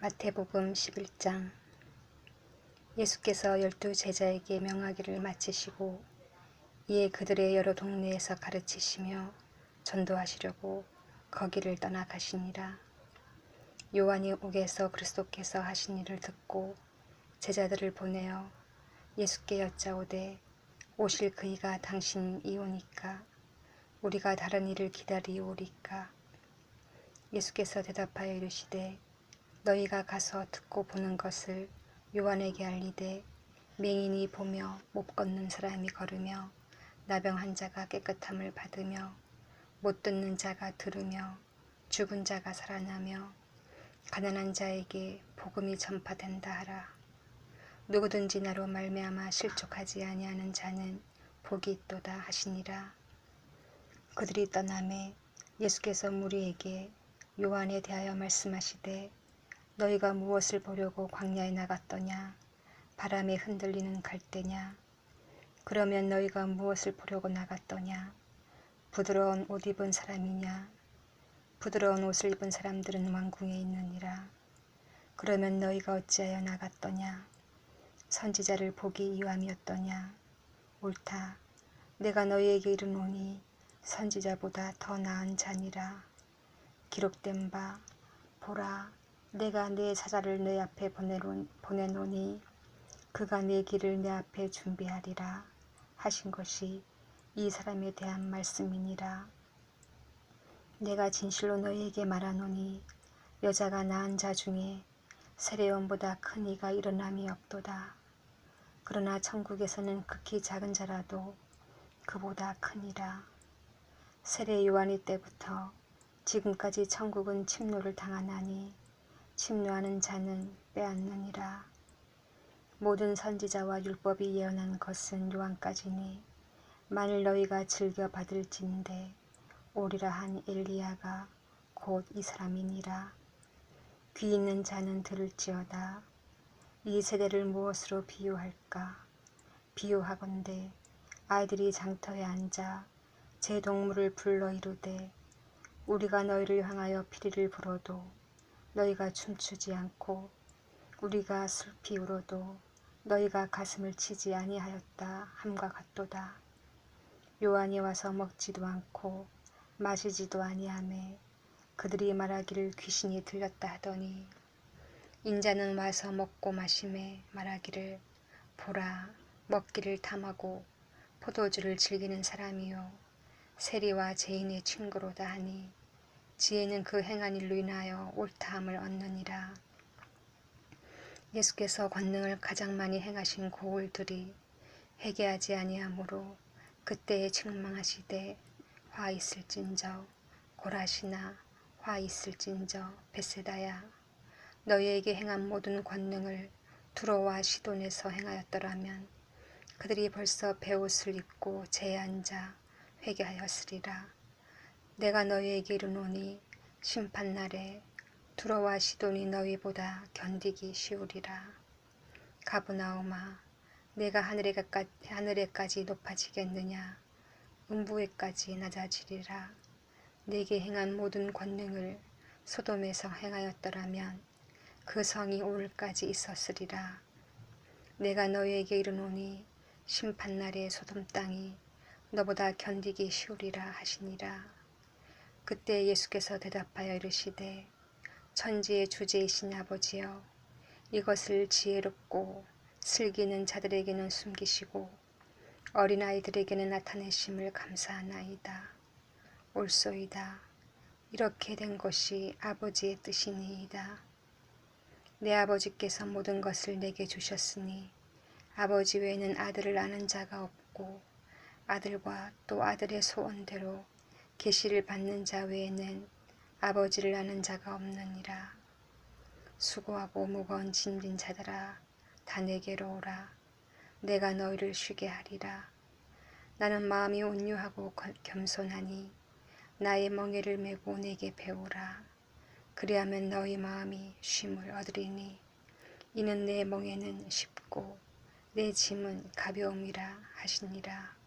마태복음 11장 예수께서 열두 제자에게 명하기를 마치시고 이에 그들의 여러 동네에서 가르치시며 전도하시려고 거기를 떠나가시니라. 요한이 옥에서 그리스도께서 하신 일을 듣고 제자들을 보내어 예수께 여짜오되 오실 그이가 당신이오니까 우리가 다른 일을 기다리오리까 예수께서 대답하여 이르시되 너희가 가서 듣고 보는 것을 요한에게 알리되 맹인이 보며 못 걷는 사람이 걸으며 나병 환자가 깨끗함을 받으며 못 듣는 자가 들으며 죽은 자가 살아나며 가난한 자에게 복음이 전파된다 하라. 누구든지 나로 말미암아 실족하지 아니하는 자는 복이 있도다 하시니라. 그들이 떠남에 예수께서 무리에게 요한에 대하여 말씀하시되 너희가 무엇을 보려고 광야에 나갔더냐? 바람에 흔들리는 갈대냐? 그러면 너희가 무엇을 보려고 나갔더냐? 부드러운 옷 입은 사람이냐? 부드러운 옷을 입은 사람들은 왕궁에 있느니라. 그러면 너희가 어찌하여 나갔더냐? 선지자를 보기 이왕이었더냐? 옳다. 내가 너희에게 이르노니 선지자보다 더 나은 자니라. 기록된 바 보라 내가 내 사자를 내 앞에 보내노니 그가 내 길을 내 앞에 준비하리라 하신 것이 이 사람에 대한 말씀이니라. 내가 진실로 너희에게 말하노니 여자가 낳은 자 중에 세례원보다 큰 이가 일어남이 없도다. 그러나 천국에서는 극히 작은 자라도 그보다 크니라. 세례 요한이 때부터 지금까지 천국은 침노를 당하나니 침노하는 자는 빼앗느니라. 모든 선지자와 율법이 예언한 것은 요한까지니 만일 너희가 즐겨 받을진대 오리라 한 엘리야가 곧 이 사람이니라. 귀 있는 자는 들을지어다. 이 세대를 무엇으로 비유할까? 비유하건대 아이들이 장터에 앉아 제 동물을 불러 이르되 우리가 너희를 향하여 피리를 불어도 너희가 춤추지 않고 우리가 슬피 울어도 너희가 가슴을 치지 아니하였다 함과 같도다. 요한이 와서 먹지도 않고 마시지도 아니하매 그들이 말하기를 귀신이 들렸다 하더니 인자는 와서 먹고 마심에 말하기를 보라 먹기를 탐하고 포도주를 즐기는 사람이요 세리와 죄인의 친구로다 하니 지혜는 그 행한 일로 인하여 옳다함을 얻느니라. 예수께서 권능을 가장 많이 행하신 고울들이 회개하지 아니하므로 그때에 책망하시되 화 있을진저 고라시나 화 있을진저 베세다야 너희에게 행한 모든 권능을 두로와 시돈에서 행하였더라면 그들이 벌써 베옷을 입고 제에 앉아 회개하였으리라. 내가 너희에게 이르노니 심판날에 두로와 시돈이 너희보다 견디기 쉬우리라. 가브나움아 내가 하늘에까지, 하늘에까지 높아지겠느냐 음부에까지 낮아지리라. 내게 행한 모든 권능을 소돔에서 행하였더라면 그 성이 오늘까지 있었으리라. 내가 너희에게 이르노니 심판날에 소돔 땅이 너보다 견디기 쉬우리라 하시니라. 그때 예수께서 대답하여 이르시되 천지의 주제이신 아버지여 이것을 지혜롭고 슬기는 자들에게는 숨기시고 어린아이들에게는 나타내심을 감사하나이다. 옳소이다. 이렇게 된 것이 아버지의 뜻이니이다. 내 아버지께서 모든 것을 내게 주셨으니 아버지 외에는 아들을 아는 자가 없고 아들과 또 아들의 소원대로 계시를 받는 자 외에는 아버지를 아는 자가 없느니라. 수고하고 무거운 짐진 자들아 다 내게로 오라. 내가 너희를 쉬게 하리라. 나는 마음이 온유하고 겸손하니 나의 멍에를 메고 내게 배우라. 그리하면 너희 마음이 쉼을 얻으리니 이는 내 멍에는 쉽고 내 짐은 가벼움이라 하시니라.